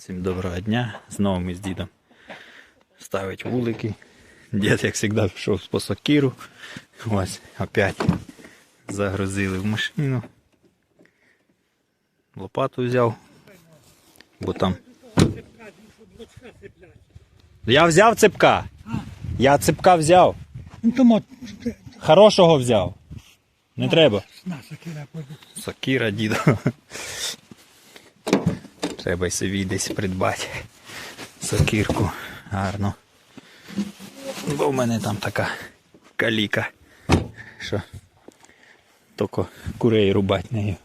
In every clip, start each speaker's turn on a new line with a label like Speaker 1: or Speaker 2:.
Speaker 1: Всім доброго дня. Знову ми з дідом ставить вулики. Дід, як завжди, пішов по сокиру. Ось опять загрузили в машину. Лопату взяв. Бо там. Я взяв цепка. Я цепка взяв.
Speaker 2: Ну
Speaker 1: Хорошого взяв. Не треба.
Speaker 2: на сокира буде.
Speaker 1: Треба собі десь придбати сокирку гарно. Бо в мене там така каліка, що тільки курей рубати нею.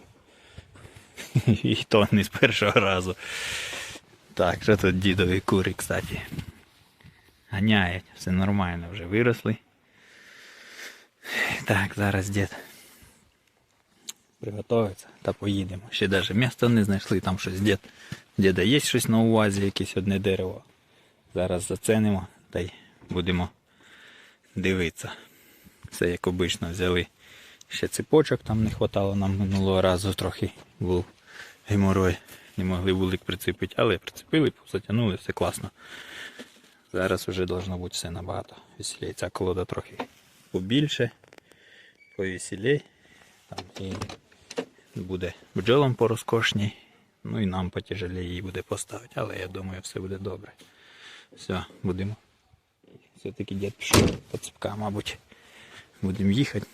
Speaker 1: І то не з першого разу. Так, що тут дідові кури, кстати. Ганяють, все нормально, вже виросли. Так, зараз дід приготується та поїдемо. Ще навіть місто не знайшли, там щось дід. Діда є щось на увазі, якесь одне дерево. Зараз зацінимо та й будемо дивитися. Все як обично взяли. Ще цепочок там не хватало нам минулого разу трохи був геморой. Не могли вулик прицепити, але прицепили, затягнули, все класно. Зараз вже должно бути все набагато веселей. Ця колода трохи побільше, повеселей. Там і буде бджолам порозкошній, ну і нам потяжелее її буде поставити, але я думаю, все буде добре. Все, будемо. Все-таки дід пішов по цепка, мабуть. Будемо їхати.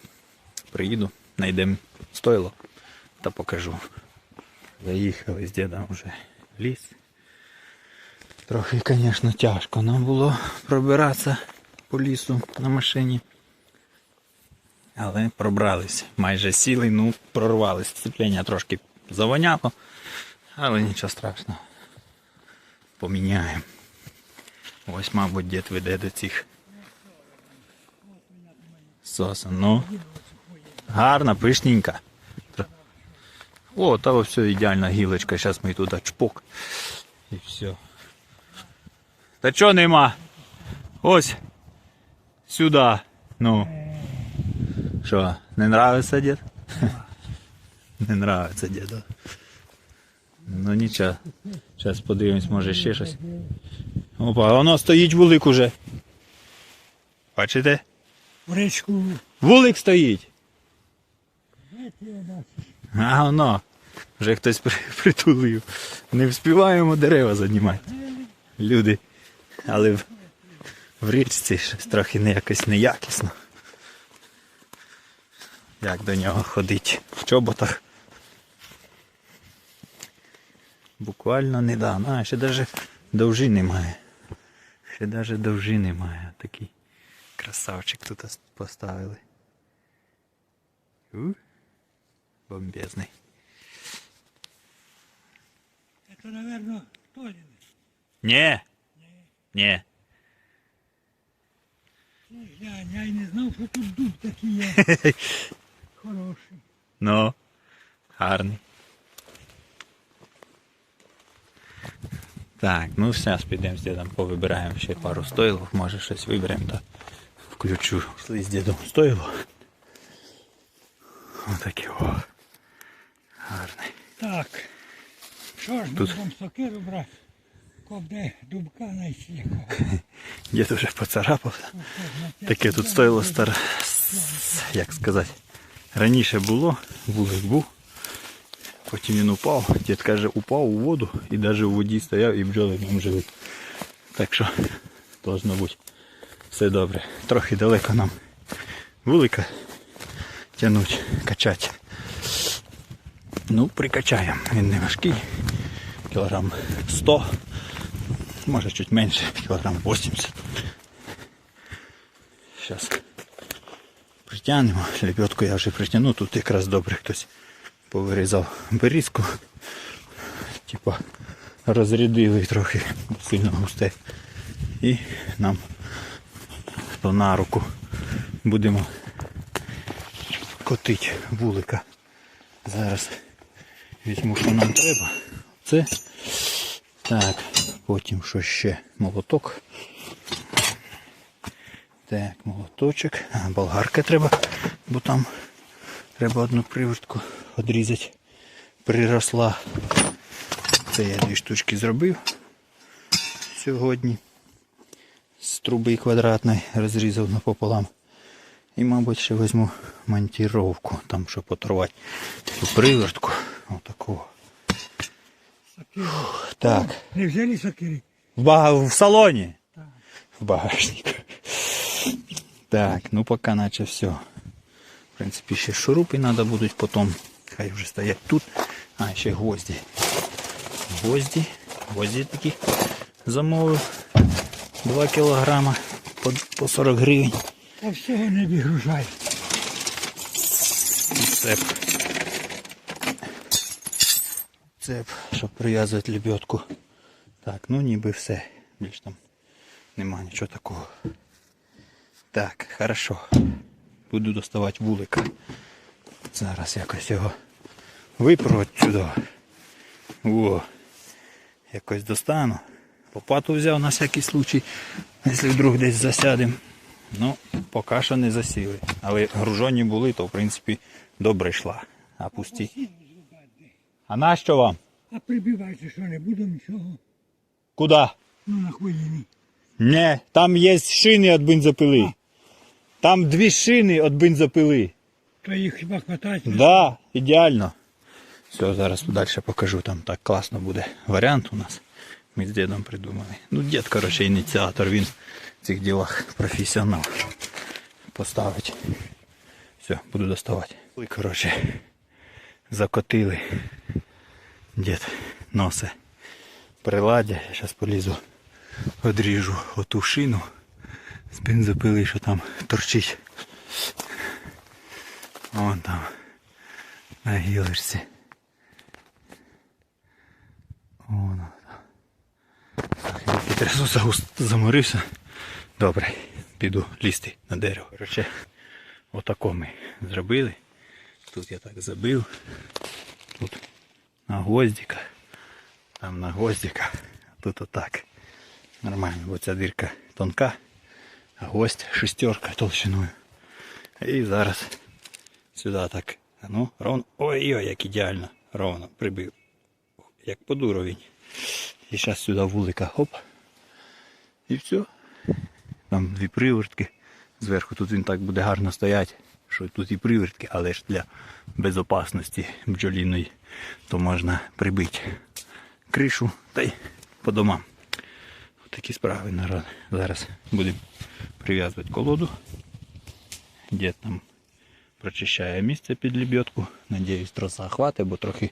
Speaker 1: Приїду, знайдемо стойло та покажу. Заїхали з дідом вже в ліс. Трохи, звісно, тяжко нам було пробиратися по лісу на машині. Але пробрались. Майже сіли, ну прорвались. Сцеплення трошки завоняло, але нічого страшного. Поміняємо. Ось, мабуть, дід веде до цих сосен. Ну, гарна, пишненька. О, та ось все ідеальна гілочка. Зараз ми туди чпок. І все. Та чого нема? Ось. Сюди. Ну. Що, не нравиться дід? Не нравиться діду. Ну нічого. Зараз подивимось, може ще щось. Опа, воно стоїть вулик уже. Бачите?
Speaker 2: В річку.
Speaker 1: Вулик стоїть. А воно. Вже хтось при- притулив. Не вспіваємо дерева займати. Люди. Але в, в річці щось трохи не якось неякісно. Як до нього ходить в чоботах. Буквально недавно. А, ще навіть довжини немає. Ще навіть довжини немає. Такий красавчик тут поставили. У, бомбезний.
Speaker 2: Це, мабуть, Толін.
Speaker 1: Ні. Ні.
Speaker 2: Я й не знав, що тут дуб такий є. Хороший.
Speaker 1: Ну, гарний. Так, ну зараз підемо з дідом повибираємо ще пару стойлів, може щось виберемо та включу. Пішли з дідом стойло. Отаке о. Гарний.
Speaker 2: Так. Що ж,
Speaker 1: Тут-
Speaker 2: будемо сокиру брати? Кобде дубка якого.
Speaker 1: Дід вже поцарапався. Таке тут стойло старе. Як сказати. Раніше було, вулик був. Потім він упав. Дід каже, упав у воду і навіть у воді стояв і бджоли в ньому жили. Так що должно бути все добре. Трохи далеко нам вулика тягнуть, качати. Ну, прикачаємо. Він не важкий. Кілограм 100. Може чуть менше, кілограм 80. Зараз притягнемо. Лебедку я вже притягну. Тут якраз добре хтось повирізав берізку. Типа розрядили трохи сильно густе. І нам то на руку будемо котити вулика. Зараз візьму, що нам треба. Це. Так, потім що ще? Молоток. Так, молоточок. А, болгарка треба, бо там треба одну привертку відрізати. Приросла. Це я дві штучки зробив сьогодні. З труби квадратної розрізав напополам. І, мабуть, ще візьму монтіровку, там, щоб оторвати цю привертку. Отакого. Так.
Speaker 2: Не взяли сокири?
Speaker 1: В, в салоні.
Speaker 2: Так.
Speaker 1: В багажнику. Так, ну поки наче все. В принципі, ще шурупи треба будуть потім. Хай вже стоять тут. А, ще гвозді. Гвозді. Гвозді такі замовив. 2 кілограма по, по 40 гривень.
Speaker 2: А всього не вигружай.
Speaker 1: Цеп. Цеп, щоб прив'язувати лебедку. Так, ну ніби все. Більш там нема нічого такого. Так, хорошо. Буду доставати вулика. Зараз якось його випру сюди. О, якось достану. Лопату взяв на всякий случай, якщо вдруг десь засядемо. Ну, поки що не засіли. Але гружені були, то в принципі добре йшла. А пусті. А нащо вам?
Speaker 2: А прибивайте, що не буду нічого.
Speaker 1: Куди?
Speaker 2: Ну на хвилині.
Speaker 1: Не, там є шини від бензопили. Там дві шини від бензопили.
Speaker 2: То їх хіба хватать?
Speaker 1: Да, ідеально. Все, зараз далі покажу. Там так класно буде варіант у нас. Ми з дідом придумали. Ну, дід, коротше, ініціатор, він в цих ділах професіонал. Поставить. Все, буду доставати. Коротше, закотили. Дід носе приладдя. Я зараз полізу, одріжу оту шину з бензопили, що там торчить. Вон там на гілочці. Вон там. Так, я загус- заморився. Добре, піду лізти на дерево. Короче, отако ми зробили. Тут я так забив. Тут на гвоздика. Там на гвоздика. Тут отак. Нормально, бо ця дирка тонка, гвоздь шестерка толщиною. І зараз сюди так. Ну, ровно. Ой-ой, як ідеально. Ровно прибив. Як по дуровень. І зараз сюди вулика. Хоп. І все. Там дві привертки. Зверху тут він так буде гарно стояти, що тут і привертки, але ж для безопасності бджоліної, то можна прибити кришу та й по домам. Такі справи народ. Зараз будемо прив'язувати колоду. Дід нам прочищає місце під лебедку. Надіюсь, троса хватить, бо трохи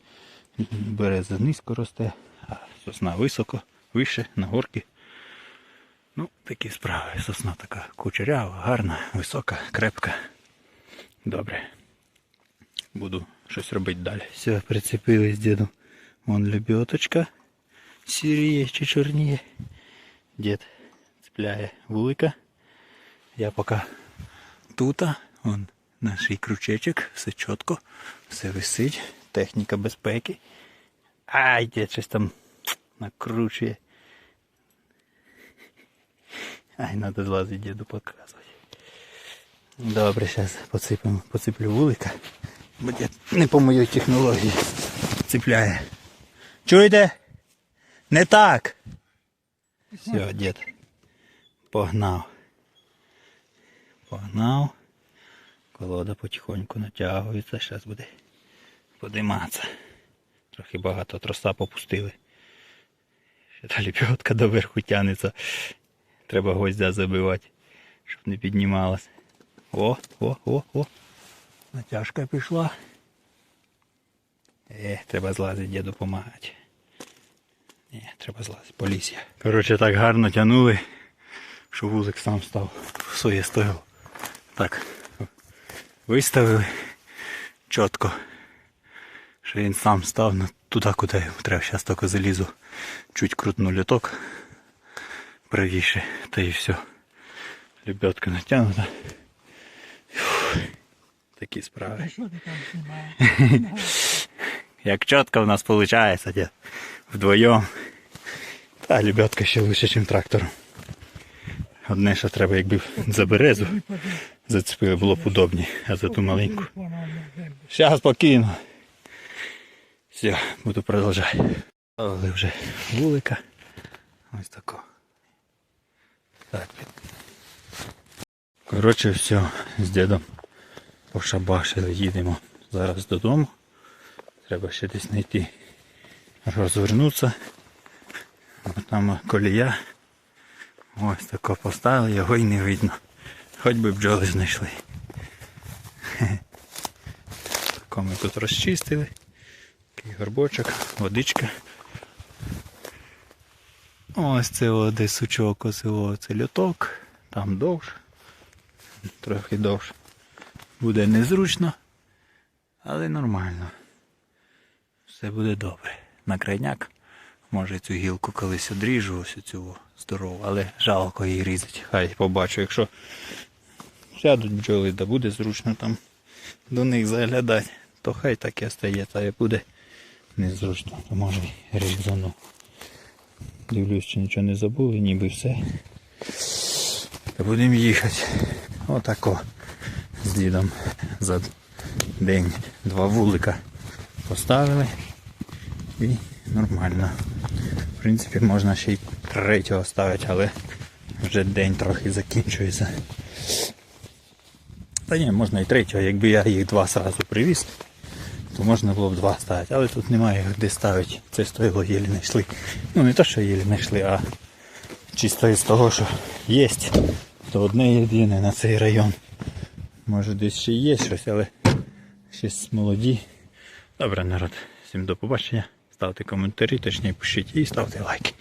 Speaker 1: береза низько росте, а сосна високо, вище, на горки. Ну, такі справи. Сосна така кучерява, гарна, висока, крепка. Добре. Буду щось робити далі. Все, прицепили з дідом. Вон лебедочка. Сіріє чи чорніє. Дід цепляє вулика. Я поки тут, вон наш крючечок, все чітко, все висить, техніка безпеки. Ай, дід щось там накручує. Ай, треба злазити діду показувати. Добре, зараз поціпимо, поциплю вулика. Бо дід не по моїй технології цепляє. Чуєте? Не так. Все, дід. Погнав. Погнав. Колода потихоньку натягується, зараз буде подиматися. Трохи багато троса попустили. Ще та ліпьотка доверху тянеться. Треба гвоздя забивати, щоб не піднімалась. О, о, о, о. Натяжка пішла. Е, треба злазити, діду допомагати. Ні, треба злазити, поліція. Коротше, так гарно тягнули, що вулик сам став в своє стояло. Так, виставили чітко. Що він сам став на туди, куди йому треба. Зараз тільки залізу, чуть крутну літок правіше, та і все. Лебедка натягнута. Фух, Такі справи. Як чітко в нас виходить, дід. Вдвоєм. Та лебедка ще лучше, ніж трактором. Одне, що треба, якби за березу зацепили, було б удобні, а за ту маленьку. Зараз спокійно. Все, буду продовжувати. Але вже вулика. Ось тако. Так. Коротше, все, з дідом пошабашили, їдемо зараз додому. Треба ще десь знайти розвернутися. Там колія. Ось тако поставили, його й не видно. Хоч би бджоли знайшли. Тако ми тут розчистили. Такий горбочок, водичка. Ось це десь сучок, ось це льоток, там довше, трохи довше. Буде незручно, але нормально. Все буде добре. На крайняк. Може цю гілку колись одріжу, ось цю здорову, але жалко її різати. Хай побачу, якщо сядуть бджоли, да буде зручно там до них заглядати, то хай так і остається, а як буде незручно, то може різану. Дивлюсь, чи нічого не забули, ніби все. Будемо їхати. Отако. З дідом за день два вулика поставили. І нормально. В принципі, можна ще й третього ставити, але вже день трохи закінчується. Та ні, можна і третього, якби я їх два сразу привіз, то можна було б два ставити, але тут немає де ставити. Це стоїло єлі знайшли. Ну не то, що єлі знайшли, а чисто із того, що є, то одне єдине на цей район. Може десь ще є щось, але щось молоді. Добре, народ. Всім до побачення. Ставте коментарі, точніше пишіть і ставте лайки.